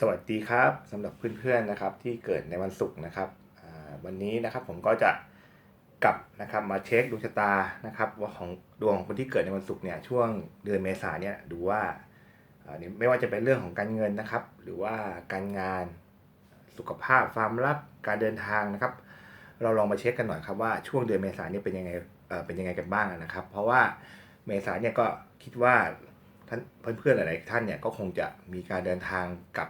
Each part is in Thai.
สวัสดีครับสำหรับเพื่อนๆนะครับที่เกิดในวันศุกร์นะครับวันนี้นะครับผมก็จะกลับนะครับมาเช็คดวงชะตานะครับว่าของดวงของคนที่เกิดในวันศุกร์เนี่ยช่วงเดือนเมษาเนี่ยดูว่าไม่ว่าจะเป็นเรื่องของการเงินนะครับ หรือว่าการงานสุขภาพความรักการเดินทางนะครับ เราลองมาเช็คกันหน่อยครับว่าช่วงเดือนเมษาเนี่ยเป็นยังไงเเป็นยังไงกันบ้างนะครับ เพราะว่าเมษาเนี่ยก็คิดว่าท่านเพื่อนๆหลายๆท่านเนี่ยก็คงจะมีการเดินทางกลับ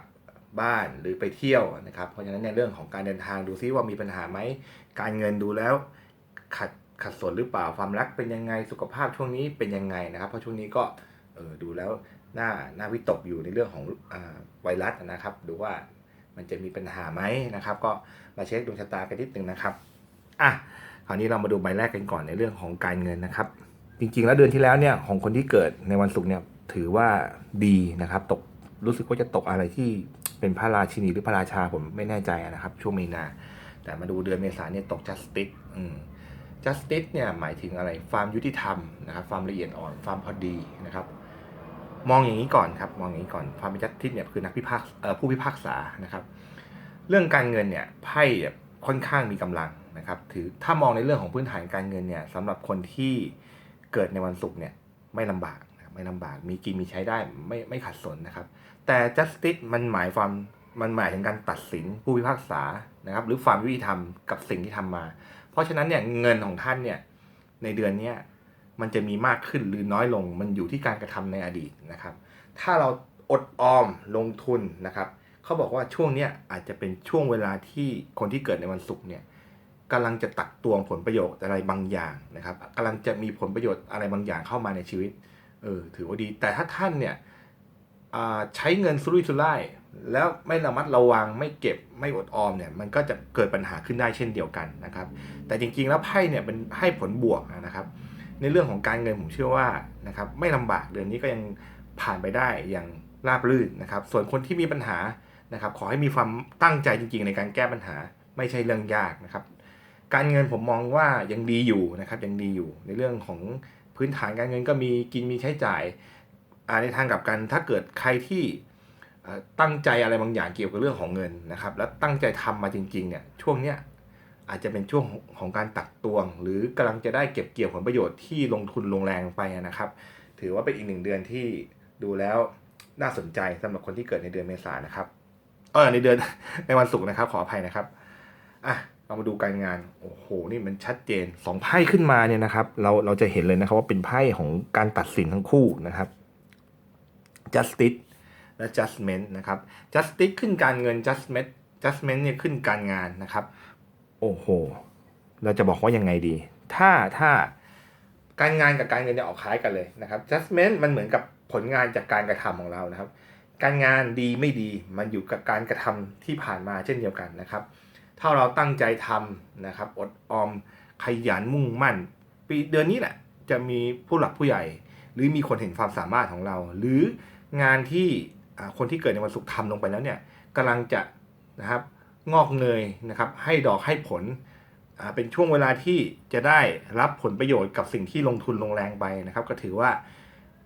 บ้านหรือไปเที่ยวนะครับ เพราะฉะนั้นในเรื่องของการเดินทางดูซิว่ามีปัญหาไหม การเงินดูแล้วขัดขัดสนหรือเปล่าความรักเป็นยังไงสุขภาพช่วงนี้เป็นยังไงนะครับ เพราะช่วงนี้ก็เออดูแล้วน่าน่าวิตกอยู่ในเรื่องของอไวรัสนะครับ ดูว่ามันจะมีปัญหาไหมนะครับ ก็มาเช็คดวงชะตากันนิดนึงนะครับอะคราวนี้เรามาดูใบแรกกันก่อนในเรื่องของการเงินนะครับ จริงๆแล้วเดือนที่แล้วเนี่ยของคนที่เกิดในวันศุกร์เนี่ยถือว่าดีนะครับ ตกรู้สึกว่าจะตกอะไรที่ เป็นพระราชินีหรือพระราชาผมไม่แน่ใจนะครับ ช่วงมีนา แต่มาดูเดือนเมษาเนี่ยตก justice อืม justice เนี่ยหมายถึงอะไรความยุติธรรมนะครับความละเอียดอ่อนความพอดีนะครับมองอย่างนี้ก่อนครับมองอย่างนี้ก่อนความเป็น justice เนี่ยคือนักพิพากษาผู้พิพากษานะครับ เรื่องการเงินเนี่ยไพ่ค่อนข้างมีกำลังนะครับ ถือถ้ามองในเรื่องของพื้นฐานการเงินเนี่ยสำหรับคนที่เกิดในวันศุกร์เนี่ยไม่ลำบาก ไม่ลำบาก มีกินมีใช้ได้ไม่ไม่ขัดสนนะครับ แต่ justice มันหมายความมันหมายถึงการตัดสินผู้พิพากษานะครับ หรือความยุติธรรมกับสิ่งที่ทำมา เพราะฉะนั้นเนี่ยเงินของท่านเนี่ยในเดือนเนี้ยมันจะมีมากขึ้นหรือน้อยลงมันอยู่ที่การกระทำในอดีตนะครับ ถ้าเราอดออมลงทุนนะครับเขาบอกว่าช่วงเนี้ยอาจจะเป็นช่วงเวลาที่คนที่เกิดในวันศุกร์เนี่ยกำลังจะตักตวงผลประโยชน์อะไรบางอย่างนะครับกำลังจะมีผลประโยชน์อะไรบางอย่างเข้ามาในชีวิต เออถือว่าดี แต่ถ้าท่านเนี่ยใช้เงินสุรุ่ยสุร่ายแล้วไม่ระมัดระวังไม่เก็บไม่อดออมเนี่ยมันก็จะเกิดปัญหาขึ้นได้เช่นเดียวกันนะครับ แต่จริงๆแล้วไพ่เนี่ยเป็นให้ผลบวกนะครับ ในเรื่องของการเงินผมเชื่อว่านะครับไม่ลำบากเดือนนี้ก็ยังผ่านไปได้อย่างราบรื่นนะครับ ส่วนคนที่มีปัญหานะครับ ขอให้มีความตั้งใจจริง ๆ ในการแก้ปัญหาไม่ใช่เรื่องยากนะครับ การเงินผมมองว่ายังดีอยู่นะครับยังดีอยู่ในเรื่องของ พื้นฐานการเงินก็มีกินมีใช้จ่ายในทางกลับกันถ้าเกิดใครที่ตั้งใจอะไรบางอย่างเกี่ยวกับเรื่องของเงินนะครับ แล้วตั้งใจทำมาจริงๆเนี่ยช่วงเนี้ยอาจจะเป็นช่วงของการตักตวง หรือกำลังจะได้เก็บเกี่ยวผลประโยชน์ที่ลงทุนลงแรงไปนะครับ ถือว่าเป็นอีกหนึ่งเดือนที่ดูแล้วน่าสนใจสำหรับคนที่เกิดในเดือนเมษานะครับเออในเดือนในวันศุกร์นะครับขออภัยนะครับอะ เรามาดูการงาน โอ้โห นี่มันชัดเจนสองไพ่ขึ้นมาเนี่ยนะครับ เราเราจะเห็นเลยนะครับว่าเป็นไพ่ของการตัดสินทั้งคู่นะครับ justice และ judgment นะครับ justice ขึ้นการเงิน judgment judgment เนี่ยขึ้นการงานนะครับ โอ้โห เราจะบอกว่ายังไงดี ถ้าถ้าการงานกับการเงินเนี่ยออกคล้ายกันเลยนะครับ judgment มันเหมือนกับผลงานจากการกระทำของเรานะครับ การงานดีไม่ดีมันอยู่กับการกระทำที่ผ่านมาเช่นเดียวกันนะครับ ถ้าเราตั้งใจทำนะครับ อดออมขยันมุ่งมั่น ปีเดือนนี้แหละจะมีผู้หลักผู้ใหญ่ หรือมีคนเห็นความสามารถของเรา หรืองานที่คนที่เกิดในวันศุกร์ทำลงไปแล้วเนี่ยกำลังจะนะครับงอกเงยนะครับ ให้ดอกให้ผลเป็นช่วงเวลาที่จะได้รับผลประโยชน์กับสิ่งที่ลงทุนลงแรงไปนะครับ ก็ถือว่า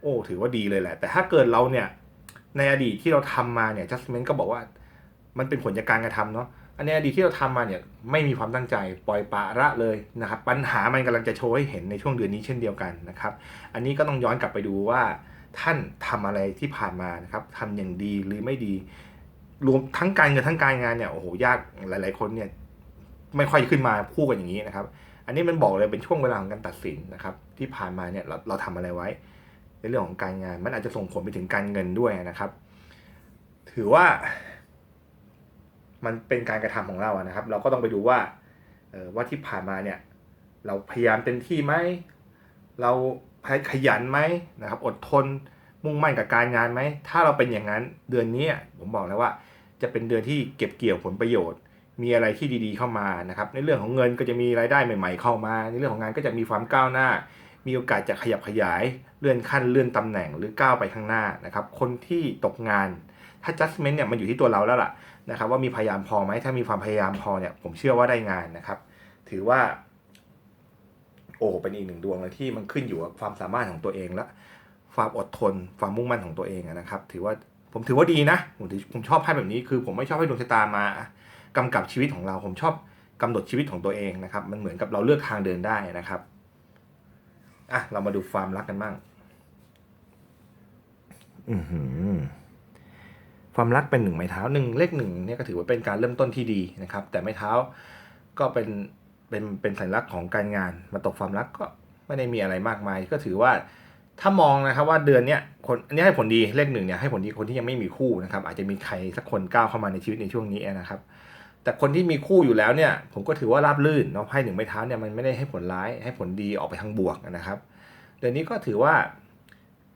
โอ้ถือว่าดีเลยแหละ แต่ถ้าเกิดเราเนี่ยในอดีตที่เราทำมาเนี่ย adjustment ก็บอกว่ามันเป็นผลจากการกระทำเนาะ อันในอดีตที่เราทำมาเนี่ยไม่มีความตั้งใจปล่อยปละละเลยนะครับปัญหามันกำลังจะโชว์ให้เห็นในช่วงเดือนนี้เช่นเดียวกันนะครับ อันนี้ก็ต้องย้อนกลับไปดูว่า ท่านทำอะไรที่ผ่านมานะครับทำอย่างดีหรือไม่ดี รวมทั้งการเงินทั้งการงานเนี่ยโอ้โหยากหลาย ๆ คนเนี่ยไม่ค่อยขึ้นมาพูดกันอย่างนี้นะครับ อันนี้มันบอกเลยเป็นช่วงเวลาของการตัดสินนะครับ ที่ผ่านมาเนี่ยเราเราทำอะไรไว้ ในเรื่องของการงานมันอาจจะส่งผลไปถึงการเงินด้วยนะครับ ถือว่า มันเป็นการกระทำของเราอะนะครับ เราก็ต้องไปดูว่าเออว่าที่ผ่านมาเนี่ย เราพยายามเต็มที่ไหมเราขยันไหมนะครับ อดทนมุ่งมั่นกับการงานไหม ถ้าเราเป็นอย่างนั้นเดือนนี้ผมบอกแล้วว่า จะเป็นเดือนที่เก็บเกี่ยวผลประโยชน์ มีอะไรที่ดีๆเข้ามานะครับ ในเรื่องของเงินก็จะมีรายได้ใหม่ ๆ เข้ามา ในเรื่องของงานก็จะมีความก้าวหน้า มีโอกาสจะขยับขยายเลื่อนขั้นเลื่อนตำแหน่งหรือก้าวไปข้างหน้านะครับ คนที่ตกงานถ้า adjustment เนี่ยมันอยู่ที่ตัวเราแล้วล่ะ นะครับว่ามีพยายามพอไหมถ้ามีความพยายามพอเนี่ยผมเชื่อว่าได้งานนะครับ ถือว่า โอ้เป็นอีกหนึ่งดวงเลยที่มันขึ้นอยู่กับความสามารถของตัวเองและความอดทน ความมุ่งมั่นของตัวเองนะครับ ถือว่าผมถือว่าดีนะผมผมชอบไพ่แบบนี้คือ ผมไม่ชอบให้ดวงชะตามากำกับชีวิตของเรา ผมชอบกำหนดชีวิตของตัวเองนะครับ มันเหมือนกับเราเลือกทางเดินได้นะครับอะเรามาดูความรักกันบ้าง อือหือ ความรักเป็นหนึ่งไม้เท้าหนึ่งเลขหนึ่งเนี่ยก็ถือว่าเป็นการเริ่มต้นที่ดีนะครับ แต่ไม้เท้าก็เป็นเป็นเป็นสัญลักษณ์ของการงานมาตกความรักก็ไม่ได้มีอะไรมากมาย ก็ถือว่าถ้ามองนะครับว่าเดือนเนี้ยคนอันนี้ให้ผลดีเลขหนึ่งเนี่ยให้ผลดีคนที่ยังไม่มีคู่นะครับ อาจจะมีใครสักคนก้าวเข้ามาในชีวิตในช่วงนี้นะครับ แต่คนที่มีคู่อยู่แล้วเนี่ยผมก็ถือว่าราบลื่นเนาะไพ่หนึ่งไม้เท้าเนี่ยมันไม่ได้ให้ผลร้ายให้ผลดีออกไปทางบวกนะครับ เดือนนี้ก็ถือว่า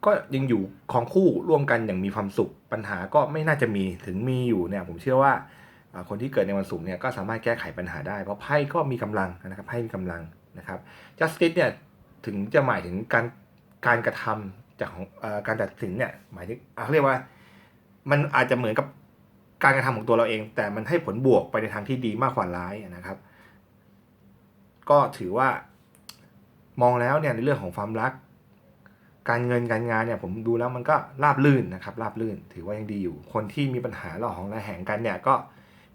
ก็ยังอยู่ของคู่ร่วมกันอย่างมีความสุขปัญหาก็ไม่น่าจะมีถึงมีอยู่เนี่ยผมเชื่อว่าคนที่เกิดในวันศุกร์เนี่ยก็สามารถแก้ไขปัญหาได้ เพราะไพ่ก็มีกำลังนะครับไพ่มีกำลังนะครับ justice เนี่ยถึงจะหมายถึงการการกระทำจากของอการตัดสินเนี่ยหมายถึงเขาเรียกว่ามันอาจจะเหมือนกับการกระทำของตัวเราเอง แต่มันให้ผลบวกไปในทางที่ดีมากกว่าร้ายนะครับ ก็ถือว่ามองแล้วเนี่ยในเรื่องของความรัก การเงินการงานเนี่ยผมดูแล้วมันก็ราบลื่นนะครับราบลื่น ถือว่ายังดีอยู่ คนที่มีปัญหาระหองระแหงกันเนี่ยก็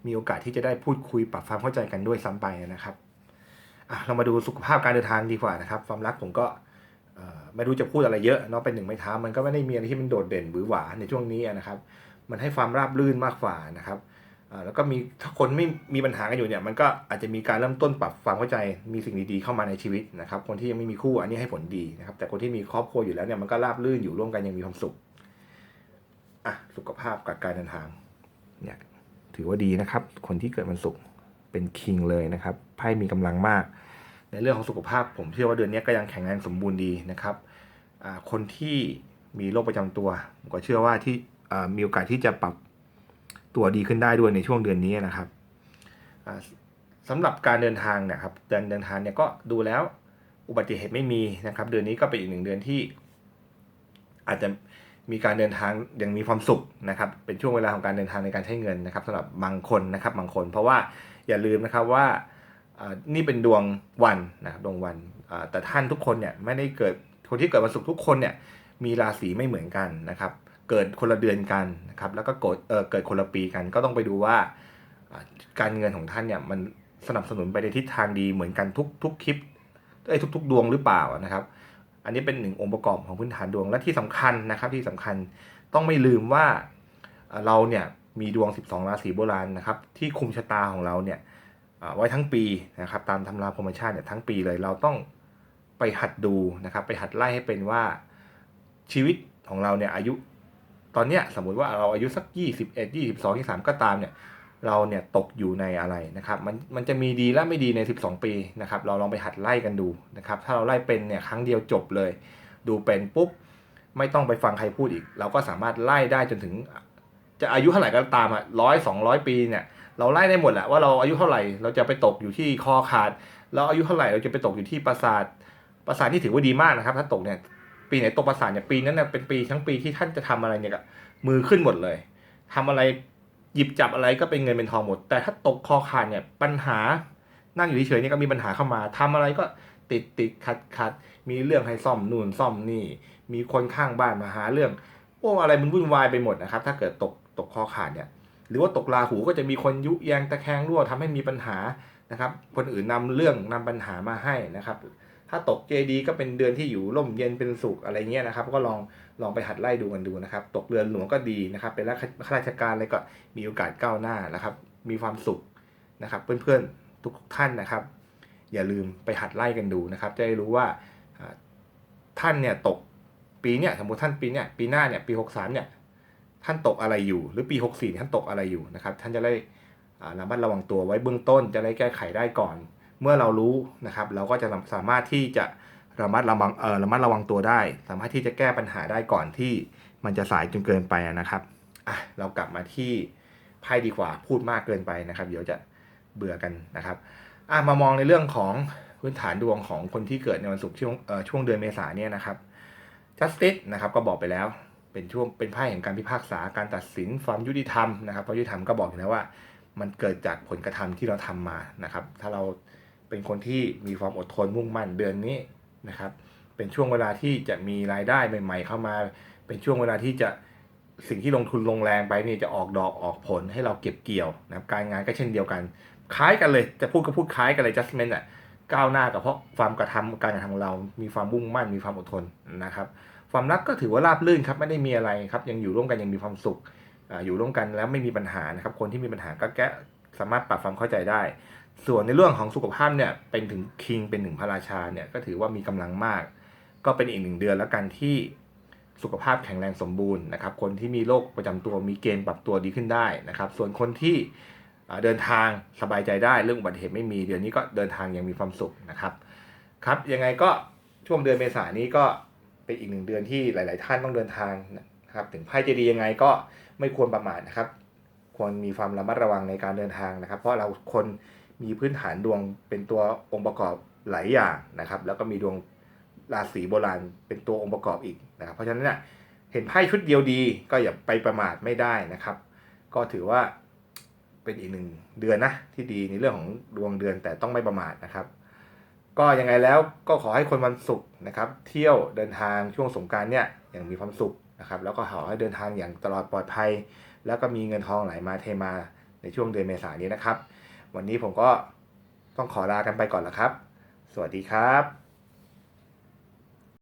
มีโอกาสที่จะได้พูดคุยปรับความเข้าใจกันด้วยซ้ำไปนะครับเรามาดูสุขภาพการเดินทางดีกว่านะครับ ความรักผมก็ไม่รู้จะพูดอะไรเยอะเนาะเป็นหนึ่งไม้เท้ามันก็ไม่ได้มีอะไรที่มันโดดเด่นหรือหวาในช่วงนี้นะครับ มันให้ความราบรื่นมากกว่านะครับ แล้วก็มีถ้าคนไม่มีปัญหากันอยู่เนี่ยมันก็อาจจะมีการเริ่มต้นปรับความเข้าใจมีสิ่งดีๆเข้ามาในชีวิตนะครับคนที่ยังไม่มีคู่อันนี้ให้ผลดีนะครับ แต่คนที่มีครอบครัวอยู่แล้วเนี่ยมันก็ราบรื่นอยู่ร่วมกันยังมีความสุขอะสุขภาพกับการเดินทางเนี่ยถือว่าดีนะครับ คนที่เกิดวันศุกร์เป็นคิงเลยนะครับไพ่มีกำลังมาก ในเรื่องของสุขภาพ ผมเชื่อว่าเดือนนี้ก็ยังแข็งแรงสมบูรณ์ดีนะครับคนที่มีโรคประจำตัวผมก็เชื่อว่าที่มีโอกาสที่จะปรับ ตัวดีขึ้นได้ด้วยในช่วงเดือนนี้นะครับอ่าสำหรับการเดินทางเนะครับเดินเดินทางเนี่ยก็ดูแล้วอุบัติเหตุไม่มีนะครับ เดือนนี้ก็เป็นอีกหนึ่งเดือนที่ อาจจะมีการเดินทางย่างมีความสุขนะครับ เป็นช่วงเวลาของการเดินทางในการใช้เงินนะครับสำหรับบางคนนะครับบางคน เพราะว่าอย่าลืมนะครับว่านี่เป็นดวงวันนะครับดวงวันแต่ท่านทุกคนเนี่ยไม่ได้เกิดคนที่เกิดวันศุกร์ทุกคนเนี่ยมีราศีไม่เหมือนกันนะครับ เกิดคนละเดือนกันนะครับแล้วก็เกิดเกิดคนละปีกัน ก็ต้องไปดูว่าการเงินของท่านเนี่ยมันสนับสนุนไปในทิศทางดีเหมือนกันทุกทุกคลิปเอ้ทุก ๆ ดวงหรือเปล่านะครับ อันนี้เป็นหนึ่งองค์ประกอบของพื้นฐานดวงและที่สำคัญนะครับที่สำคัญต้องไม่ลืมว่าเราเนี่ยมีดวง 12 ราศีโบราณนะครับที่คุมชะตาของเราเนี่ยไว้ทั้งปีนะครับตามตำราพรหมชาติเนี่ยทั้งปีเลยเราต้องไปหัดดูนะครับไปหัดไล่ให้เป็นว่าชีวิตของเราเนี่ยอายุ ตอนเนี้ยสมมุติว่าเราอายุสัก21 22 23ก็ตามเนี่ยเราเนี่ยตกอยู่ในอะไรนะครับมันมันจะมีดีและไม่ดีใน 12 ปีนะครับเราลองไปหัดไล่กันดูนะครับถ้าเราไล่เป็นเนี่ยครั้งเดียวจบเลย ดูเป็นปุ๊บไม่ต้องไปฟังใครพูดอีก เราก็สามารถไล่ได้จนถึง จะอายุเท่าไหร่ก็ตามอะร้อยสองร้อยปีเนี่ยเราไล่ได้หมดแหละว่าเราอายุเท่าไหร่เราจะไปตกอยู่ที่คอขาด เราอายุเท่าไหร่เราจะไปตกอยู่ที่ปราสาทปราสาทที่ถือว่าดีมากนะครับ ถ้าตกเนี่ย ปีไหนตกปราสาทเนี่ยปีนั้นเนี่ยเป็นปีทั้งปีที่ท่านจะทำอะไรเนี่ยมือขึ้นหมดเลยทำอะไรหยิบจับอะไรก็เป็นเงินเป็นทองหมด แต่ถ้าตกคอขาดเนี่ยปัญหานั่งอยู่เฉยๆเนี่ยก็มีปัญหาเข้ามาทำอะไรก็ติดติดขัดขัดมีเรื่องให้ซ่อมนู่นซ่อมนี่ มีคนข้างบ้านมาหาเรื่องโอ้อะไรมันวุ่นวายไปหมดนะครับ ถ้าเกิดตกตกคอขาดเนี่ย หรือว่าตกราหูก็จะมีคนยุแยงตะแคงรั่วทำให้มีปัญหานะครับ คนอื่นนำเรื่องนำปัญหามาให้นะครับ ถ้าตกเจดีก็เป็นเดือนที่อยู่ร่มเย็นเป็นสุขอะไรเงี้ยนะครับ ก็ลองลองไปหัดไล่ดูกันดูนะครับ ตกเรือนหลวงก็ดีนะครับ เป็นข้าราชการอะไรก็มีโอกาสก้าวหน้านะครับ มีความสุขนะครับ เพื่อนๆทุกท่านนะครับ อย่าลืมไปหัดไล่กันดูนะครับ จะได้รู้ว่าท่านเนี่ยตกปีเนี่ยสมมติท่านปีเนี่ยปีหน้าเนี่ยปีหกสามเนี่ยท่านตกอะไรอยู่ หรือปี 64ท่านตกอะไรอยู่นะครับ ท่านจะได้ระมัดระวังตัวไว้เบื้องต้นจะได้แก้ไขได้ก่อน เมื่อเรารู้นะครับ เราก็จะสามารถที่จะระมัดระวังเออระมัดระวังตัวได้ สามารถที่จะแก้ปัญหาได้ก่อนที่มันจะสายจนเกินไปนะครับอะเรากลับมาที่ไพ่ดีกว่าพูดมากเกินไปนะครับ เดี๋ยวจะเบื่อกันนะครับอะมามองในเรื่องของพื้นฐานดวงของคนที่เกิดในวันศุกร์ช่วงเออช่วงเดือนเมษาเนี่ยนะครับ justice นะครับก็บอกไปแล้วเป็นช่วงเป็นไพ่แห่งการพิพากษาการตัดสินความยุติธรรมนะครับความยุติธรรมก็บอกอยู่แล้วว่า มันเกิดจากผลกระทำที่เราทำมานะครับ ถ้าเรา เป็นคนที่มีความอดทนมุ่งมั่นเดือนนี้นะครับ เป็นช่วงเวลาที่จะมีรายได้ใหม่ ๆ เข้ามา เป็นช่วงเวลาที่จะสิ่งที่ลงทุนลงแรงไปนี่จะออกดอกออกผลให้เราเก็บเกี่ยวนะครับการงานก็เช่นเดียวกัน คล้ายกันเลยจะพูดก็พูดคล้ายกันเลย justment อะก้าวหน้ากับเพราะความกระทำการกระทำของเรา มีความมุ่งมั่นมีความอดทนนะครับ ความรักก็ถือว่าราบรื่นครับไม่ได้มีอะไรครับ ยังอยู่ร่วมกันยังมีความสุขอาอยู่ร่วมกันแล้วไม่มีปัญหานะครับ คนที่มีปัญหาก็แก้สามารถปรับความเข้าใจได้ ส่วนในเรื่องของสุขภาพเนี่ยเป็นถึงคิงเป็นถึงพระราชาเนี่ยก็ถือว่ามีกำลังมาก ก็เป็นอีกหนึ่งเดือนแล้วกันที่สุขภาพแข็งแรงสมบูรณ์นะครับ คนที่มีโรคประจำตัวมีเกณฑ์ปรับตัวดีขึ้นได้นะครับ ส่วนคนที่เดินทางสบายใจได้เรื่องอุบัติเหตุไม่มีเดือนนี้ก็เดินทางยังมีความสุขนะครับครับยังไงก็ช่วงเดือนเมษายนนี้ก็เป็นอีกหนึ่งเดือนที่หลาย ๆ ท่านต้องเดินทางนะครับถึงไพ่จะดียังไงก็ไม่ควรประมาทนะครับ ควรมีความระมัดระวังในการเดินทางนะครับ เพราะเราคน มีพื้นฐานดวงเป็นตัวองค์ประกอบหลายอย่างนะครับ แล้วก็มีดวงราศีโบราณเป็นตัวองค์ประกอบอีกนะครับ เพราะฉะนั้นเนี่ยเห็นไพ่ชุดเดียวดีก็อย่าไปประมาทไม่ได้นะครับ ก็ถือว่าเป็นอีกหนึ่งเดือนนะที่ดีในเรื่องของดวงเดือนแต่ต้องไม่ประมาทนะครับ ก็ยังไงแล้วก็ขอให้คนวันศุกร์นะครับ เที่ยวเดินทางช่วงสงการเนี่ยอย่างมีความสุขนะครับ แล้วก็ขอให้เดินทางอย่างตลอดปลอดภัย แล้วก็มีเงินทองไหลมาเทมาในช่วงเดือนเมษายนนี้นะครับ วันนี้ผมก็ต้องขอลากันไปก่อนละครับ สวัสดีครับ